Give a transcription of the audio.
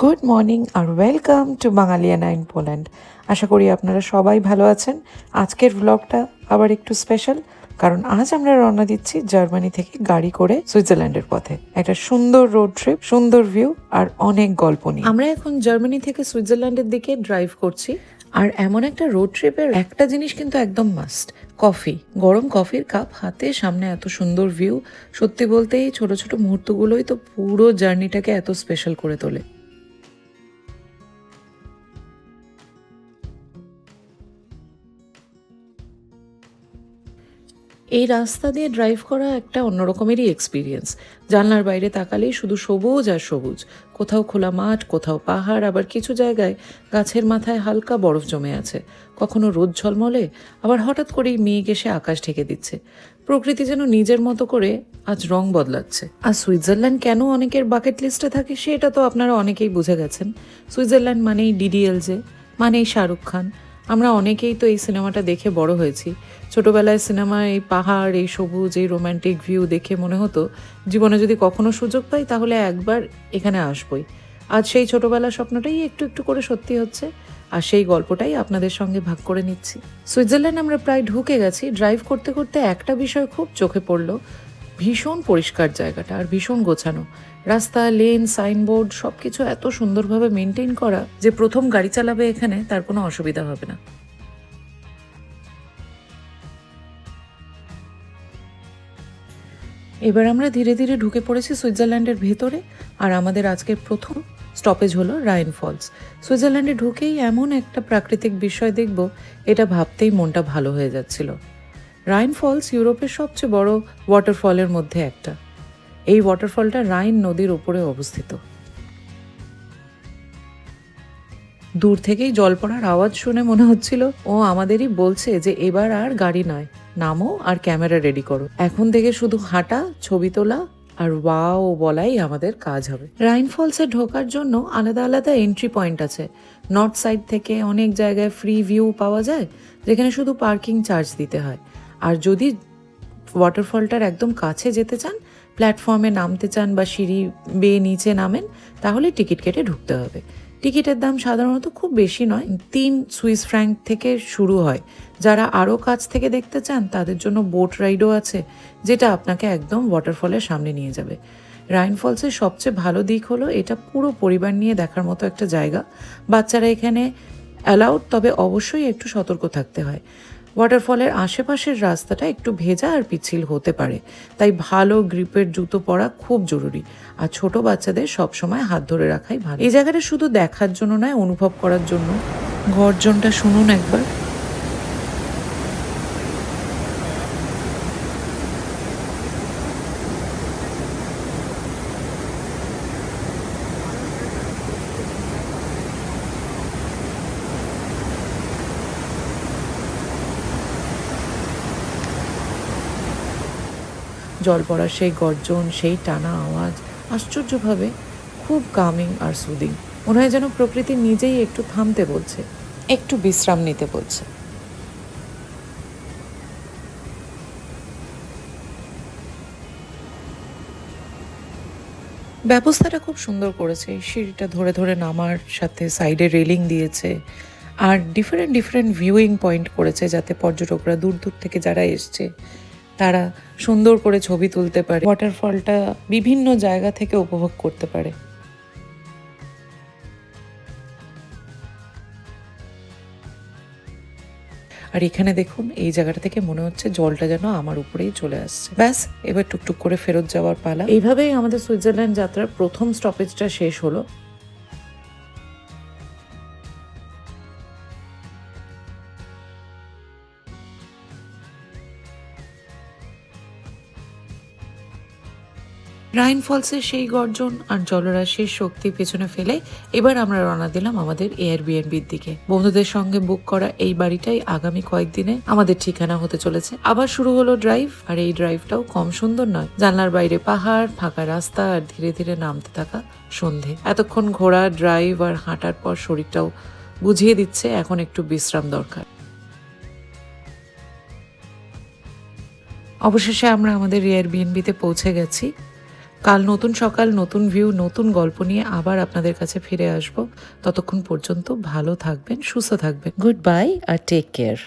Good morning R welcome to Bangaliyana in Poland আশা করি আপনারা সবাই ভালো আছেন। আজকের ব্লগটা আবার একটু স্পেশাল কারণ আজ আমরা রওনা দিচ্ছি জার্মানি থেকে গাড়ি করে সুইজারল্যান্ডের পথে। একটা সুন্দর রোড ট্রিপ সুন্দর ভিউ আর অনেক গল্প নিয়ে। আমরা এখন জার্মানি থেকে সুইজারল্যান্ডের দিকে ড্রাইভ করছি, আর এমন একটা রোড ট্রিপের একটা জিনিস কিন্তু একদম মাস্ট কফি গরম কফির কাপ হাতে সামনে এত সুন্দর ভিউ সত্যি বলতে এই ছোট ছোট মুহূর্তগুলোই তো পুরো জার্নিটাকে এত স্পেশাল করে তোলে। এই রাস্তা দিয়ে ড্রাইভ করা একটা অন্যরকমেরই এক্সপিরিয়েন্স জানলার বাইরে তাকালেই শুধু সবুজ আর সবুজ। কোথাও খোলা মাঠ, কোথাও পাহাড়, আবার কিছু জায়গায় গাছের মাথায় হালকা বরফ জমে আছে। কখনো রোদ ঝলমলে, আবার হঠাৎ করেই মেঘ এসে আকাশ ঢেকে দিচ্ছে। প্রকৃতি যেন নিজের মতো করে আজ রং বদলাচ্ছে। আর সুইজারল্যান্ড কেন অনেকের বাকেট লিস্টে থাকে সেটা তো আপনারা অনেকেই বুঝে গেছেন। সুইজারল্যান্ড মানেই ডিডিএলজে মানেই শাহরুখ খান। আমরা অনেকেই তো এই সিনেমাটা দেখে বড় হয়েছি। ছোটবেলায় সিনেমায় এই পাহাড়, এই সবুজ, এই রোম্যান্টিক ভিউ দেখে মনে হতো, জীবনে যদি কখনো সুযোগ পাই তাহলে একবার এখানে আসবই। আজ সেই ছোটবেলার স্বপ্নটাই একটু একটু করে সত্যি হচ্ছে, আর সেই গল্পটাই আপনাদের সঙ্গে ভাগ করে নিচ্ছি। সুইজারল্যান্ড আমরা প্রায় ঢুকে গেছি ড্রাইভ করতে করতে একটা বিষয় খুব চোখে পড়ল ভীষণ পরিষ্কার জায়গাটা আর ভীষণ গোছানো। রাস্তা লেন সাইনবোর্ড সবকিছু এত সুন্দরভাবে মেনটেন করা যে প্রথম গাড়ি চালাবে এখানে তার কোনো অসুবিধা হবে না। এবার আমরা ধীরে ধীরে ঢুকে পড়েছি সুইজারল্যান্ডের ভেতরে আর আমাদের আজকের প্রথম স্টপেজ হলো রাইন ফলস। সুইজারল্যান্ডে ঢুকেই এমন একটা প্রাকৃতিক বিষয় দেখব, এটা ভাবতেই মনটা ভালো হয়ে যাচ্ছিল। রাইন ফলস ইউরোপের সবচেয়ে বড় ওয়াটারফলের মধ্যে একটা। এই ওয়াটারফলটা রাইন নদীর ওপরে অবস্থিত। দূর থেকেই জল পড়ার আওয়াজ শুনে মনে হচ্ছিল, ও, আমাদেরই বলছে যে এবার আর গাড়ি নয়। নামো আর ক্যামেরা রেডি করো। এখন থেকে শুধু হাঁটা, ছবি তোলা আর ওয়াও বলাই আমাদের কাজ হবে। রাইন ফলসে ঢোকার জন্য আলাদা আলাদা এন্ট্রি পয়েন্ট আছে। নর্থ সাইড থেকে অনেক জায়গায় ফ্রি ভিউ পাওয়া যায়, যেখানে শুধু পার্কিং চার্জ দিতে হয়। আর যদি ওয়াটারফলটার একদম কাছে যেতে চান প্ল্যাটফর্মে নামতে চান বা সিঁড়ি বেয়ে নিচে নামেন, তাহলে টিকিট কেটে ঢুকতে হবে। টিকিটের দাম সাধারণত খুব বেশি নয়, তিন সুইস ফ্র্যাঙ্ক থেকে শুরু হয়। যারা আরও কাছ থেকে দেখতে চান, তাদের জন্য বোট রাইডও আছে, যেটা আপনাকে একদম ওয়াটারফলের সামনে নিয়ে যাবে। রাইন ফলসের সবচেয়ে ভালো দিক হলো, এটা পুরো পরিবার নিয়ে দেখার মতো একটা জায়গা। বাচ্চারা এখানে অ্যালাউড তবে অবশ্যই একটু সতর্ক থাকতে হয়। ওয়াটারফলের আশেপাশের রাস্তাটা একটু ভেজা আর পিছিল হতে পারে। তাই ভালো গ্রিপের জুতো পরা খুব জরুরি। আর ছোট বাচ্চাদের সবসময় হাত ধরে রাখাই ভালো। এই জায়গাটা শুধু দেখার জন্য নয়, অনুভব করার জন্য। গর্জনটা শুনুন একবার। জল পড়ার সেই গর্জন, সেই টানা আওয়াজ, আশ্চর্যভাবে খুব কামিং আর সুদিং মনে হয় যেন প্রকৃতি নিজেই একটু থামতে বলছে, একটু বিশ্রাম নিতে বলছে। ব্যবস্থাটা খুব সুন্দর করেছে। সিঁড়িটা ধরে ধরে নামার সাথে সাইডে রেলিং দিয়েছে আর ডিফারেন্ট ডিফারেন্ট ভিউইং পয়েন্ট করেছে যাতে পর্যটকরা দূর দূর থেকে যারা এসছে তারা সুন্দর করে ছবি তুলতে পারে ওয়াটারফলটা বিভিন্ন জায়গা থেকে উপভোগ করতে পারে। আর এখানে দেখুন, এই জায়গাটা থেকে মনে হচ্ছে জলটা যেন আমার উপরেই চলে আসছে। ব্যাস, এবার টুকটুক করে ফেরত যাওয়ার পালা। এইভাবেই আমাদের সুইজারল্যান্ড যাত্রার প্রথম স্টপেজটা শেষ হলো। রাইন ফলসের সেই গর্জন আর জলরাশির শক্তি পেছনে ফেলে এবার আমরা রওনা দিলাম আমাদের এয়ারবিএনবির দিকে। বন্ধুদের সঙ্গে বুক করা এই বাড়িটাই আগামী কয়েকদিনে আমাদের ঠিকানা হতে চলেছে। আবার শুরু হলো ড্রাইভ আর এই ড্রাইভটাও কম সুন্দর নয়। জানলার বাইরে পাহাড়, ফাঁকা রাস্তা আর ধীরে ধীরে নামতে থাকা সন্ধে। এতক্ষণ ঘোরা ড্রাইভ আর হাঁটার পর শরীরটাও বুঝিয়ে দিচ্ছে এখন একটু বিশ্রাম দরকার। অবশেষে আমরা আমাদের এয়ারবিএনবিতে পৌঁছে গেছি। কাল নতুন সকাল, নতুন ভিউ নতুন গল্প নিয়ে আবার আপনাদের কাছে ফিরে আসব। ততক্ষণ পর্যন্ত ভালো থাকবেন, সুস্থ থাকবেন। গুড বাই আর টেক কেয়ার